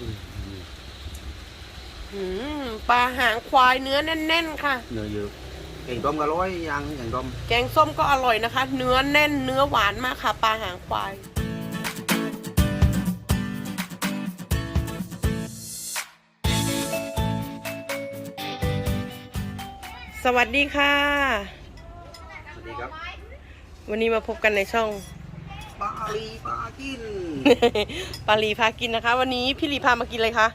อืมอืมอืมปลาหางควายเนื้อแน่นๆค่ะ เนื้อเยอะแกงต้มก็ร้อยอยังแกงต้มแกงส้มก็อร่อยนะคะ เนื้อแน่นเนื้อหวานมากค่ะปลาหางควายสวัสดีค่ะ สวัสดีครับ วันนี้มาพบกันในช่อง ปลาลีปลากินปาลีพากินนะคะ วันนี้พี่ลีพามากินเลยคะ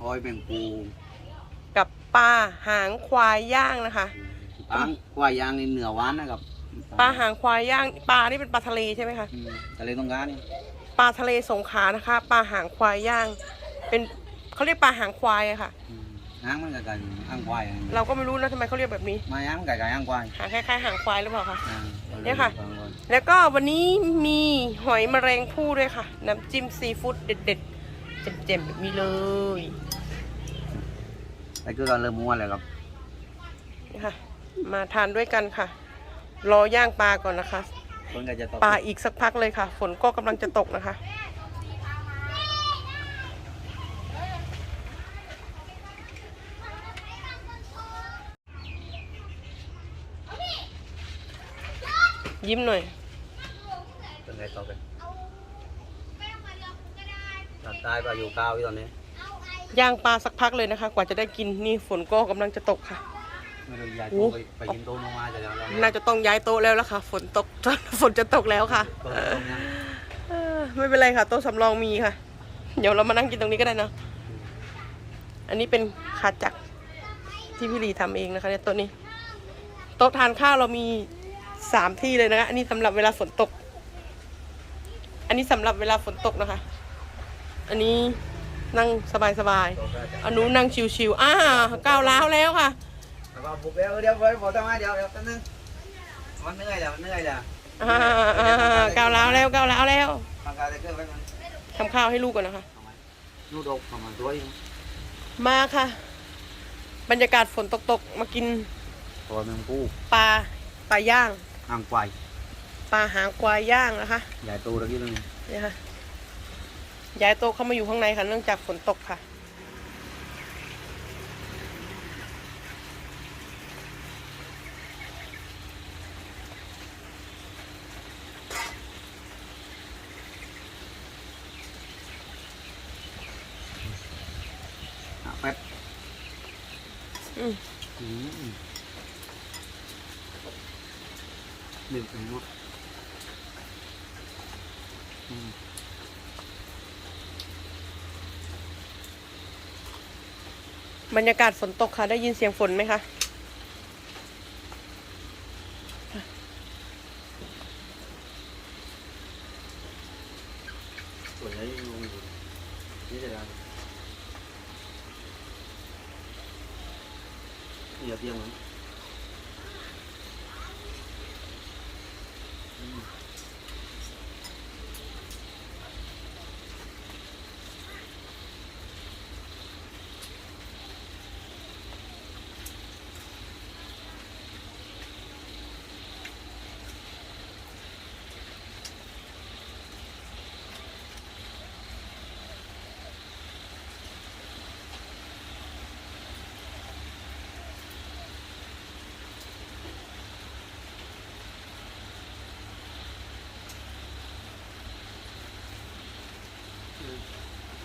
หอยแมงปูกับปลาหางควายย่างนะคะ ปลาควายยางในเนื้อหวานนะครับปลาหางควายย่างปลานี่เป็นปลาทะเลใช่ไหมคะอืมทะเลตรงกลางนี่ปลาทะเลสงขลานะคะ ปลาหางควายย่าง เป็นเขาเรียกปลาหางควายอะค่ะ อืมหางมันกับกันหางควายเราก็ไม่รู้นะทำไมเขาเรียกแบบนี้ มาหางมันกับกันหางควายหางคล้ายๆหางควายหรือเปล่าคะ อ่า เนี่ยค่ะ แล้วก็วันนี้มีหอยแมลงภู่ด้วยค่ะ น้ำจิ้มซีฟู้ดเด็ดๆเจ็มๆแบบนี้เลยแต่คือกันเริ่มม้วนเลยครับนี่ค่ะ มาทานด้วยกันค่ะ รอย่างปลาก่อนนะคะคนก็จะตกปลาอีกสักพักเลยค่ะ ฝนก็กำลังจะตกนะคะ ยิ้มหน่อย เป็นไงต่อไปตัดตายปลาอยู่กาวอยู่ตอนนี้ ย่างปลาสักพักเลยนะคะ กว่าจะได้กินนี่ฝนก็กำลังจะตกค่ะ ไม่รู้ยายโอ้โตไปไปกินโต๊ะลงมาจะแล้วแล้วน่าจะต้องย้ายโต๊ะแล้วล่ะค่ะ ฝนตก ฝนจะตกแล้วค่ะโต๊ะตรงนี้เออไม่เป็นไรค่ะ โต๊ะสำรองมีค่ะ เดี๋ยวเรามานั่งกินตรงนี้ก็ได้เนอะอันนี้เป็นขาจักรที่พี่ลีทำเองนะคะเนี่ยโต๊ะนี้ โต๊ะทานข้าวเรามี สามที่เลยนะคะอันนี้สำหรับเวลาฝนตก อันนี้สำหรับเวลาฝนตกนะคะ อันนี้นั่งสบายๆอันนู้นนั่งชิวๆอ่าก้าวล้าวแล้วค่ะแล้วก็บุกเดี๋ยวเดี๋ยวเดี๋ยวบอกทำไมเดี๋ยวเดี๋ยวแป๊บนึงมันเหนื่อยแล้วมันเหนื่อยแล้วอ่าอ่าก้าวล้าวแล้วก้าวล้าวแล้วทำการจะเกิดไว้มันทำข้าวให้ลูกก่อนนะคะทำไมนูดกประมาณด้วยมาค่ะ บรรยากาศฝนตกๆ มากินตัวแมงปูปลาปลาย่าง หางควายปลาหางควายย่างนะคะใหญ่โตตะกี้เลยเนี่ยค่ะย้ายโต๊ะเข้ามาอยู่ข้างในค่ะเนื่องจากฝนตกค่ะอะแป๊บอืม อืมหนึ่งถึงเนาะอืมบรรยากาศฝนตกค่ะ ได้ยินเสียงฝนไหมคะส่วนใหญ่ยังลงอยู่นี่จะได้นี่อย่าเตียงมันอืม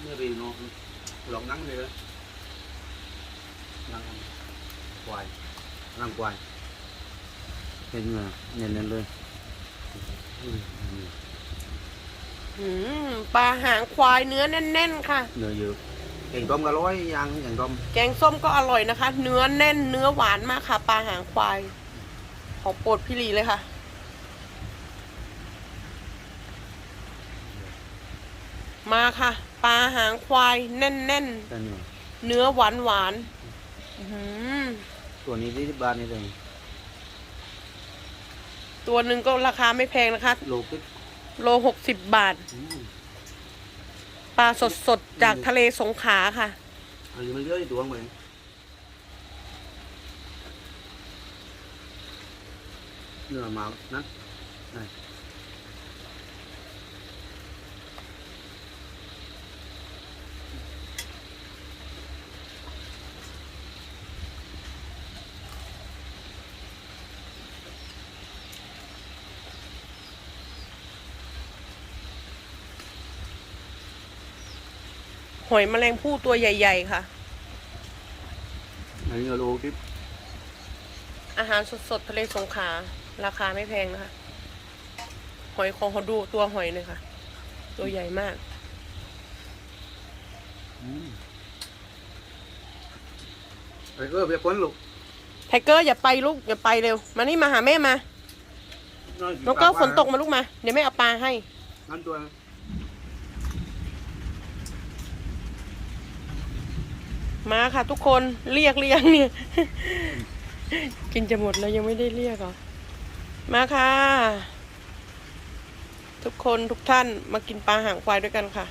เมื่อปีนอน ลองนั่งเลยนะนั่งควายนั่งควายเห็นไหมเน้นเน้นๆเลยอืมอืมอืมปลาหางควายเนื้อแน่น ๆ ค่ะ เนื้อเยอะแกงต้มก็ร้อยอยังแกงต้มแกงส้มก็อร่อยนะคะ เนื้อแน่น เนื้อหวานมากค่ะปลาหางควาย ของโปรดพี่ลีเลยค่ะมาค่ะ ปลาหางควายแน่นแต่นี่ๆเนื้อหวานหวานๆอื้อหือตัวนี้ที่บาทนี่เลยตัวหนึ่งก็ราคาไม่แพงนะคะ โลกิดโลหกสิบบาท อืมปลาสดๆจากทะเลสงขลาค่ะ อันนี้มันเยอะที่ตัวเหมือนเนื้อหมานะนี่ หอยแมลงภู่ตัวใหญ่ ๆ ค่ะ อันนี้เราโลคลิปอาหารสดๆทะเลสงขลาราคาไม่แพงนะคะ หอยของเขาดูตัวหอยเลยค่ะ ตัวใหญ่มากไอ้เออไปพ้นลูกไทเกอร์อย่าไปลูกอย่าไปเร็ว มานี่มาหาแม่มาน้องเก้าฝนตกมาลูกมา เดี๋ยวแม่เอาปลาให้นั่นตัว มาค่ะ ทุกคนเรียกเรียงเนี่ย กินจะหมดแล้วยังไม่ได้เรียกหรอมาค่ะ ทุกคนทุกท่านมากินปลาหางควายด้วยกันค่ะ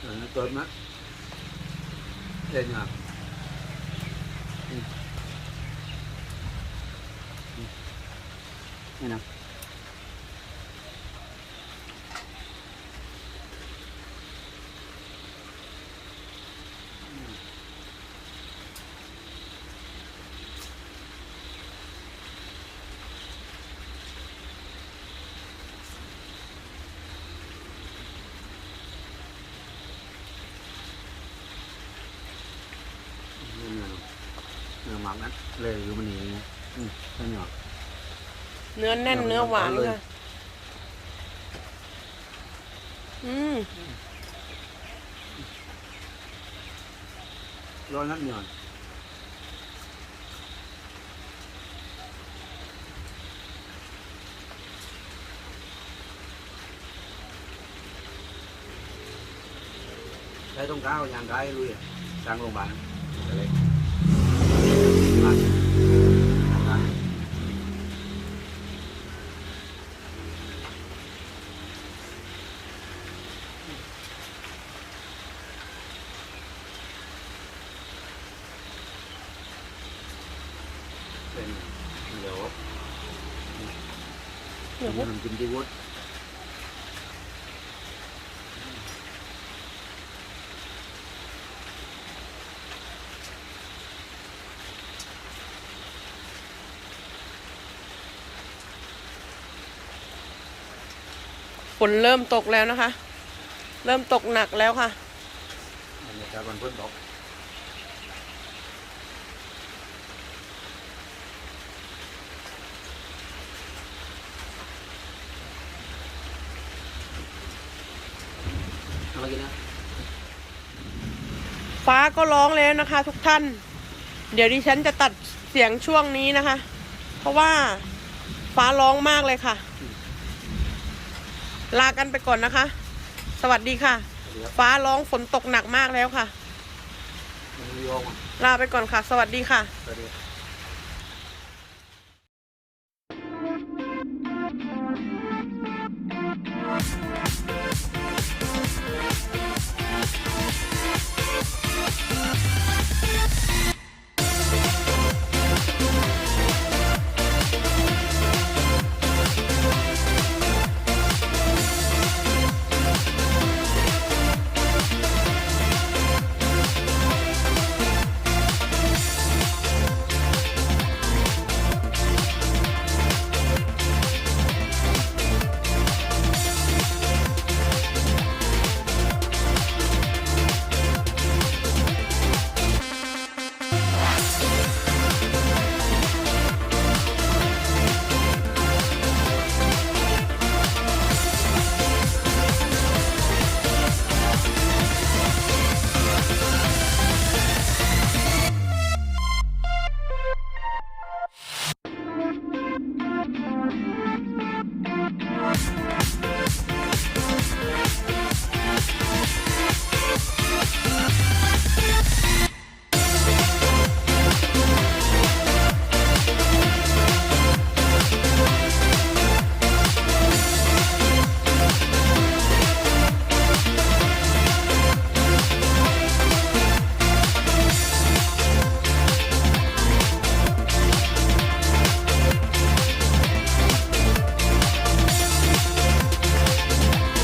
เออตัวนะ เด่นมากนี่นะ เนื้อเนื้อเนื้อห มักนั้น เลยอยู่มันนี่นะอืมเนื้อหยอดเนื้อแน่นเนื้เนื้ออหวานเลยค่ะ อืมร้อนนัดหยอดใช้ตรงกลางเอายางไกลลุยสร้างโรงพยาบาลอะไรบ้านทำงาน เป็นเดี๋ยว เดี๋ย วมันกินดีวุฒฝนเริ่มตกแล้วนะคะ เริ่มตกหนักแล้วค่ะบรรยากาศวันเพิ่นตก อามากินนะ ฟ้าก็ร้องแล้วนะคะ ทุกท่าน เดี๋ยวดิฉันจะตัดเสียงช่วงนี้นะคะ เพราะว่าฟ้าร้องมากเลยค่ะ ลากันไปก่อนนะคะ สวัสดีค่ะสวัสดีครับฟ้าร้องฝนตกหนักมากแล้วค่ะมันมีโยงอะลาไปก่อนค่ะ สวัสดีค่ะสวัสดีครับ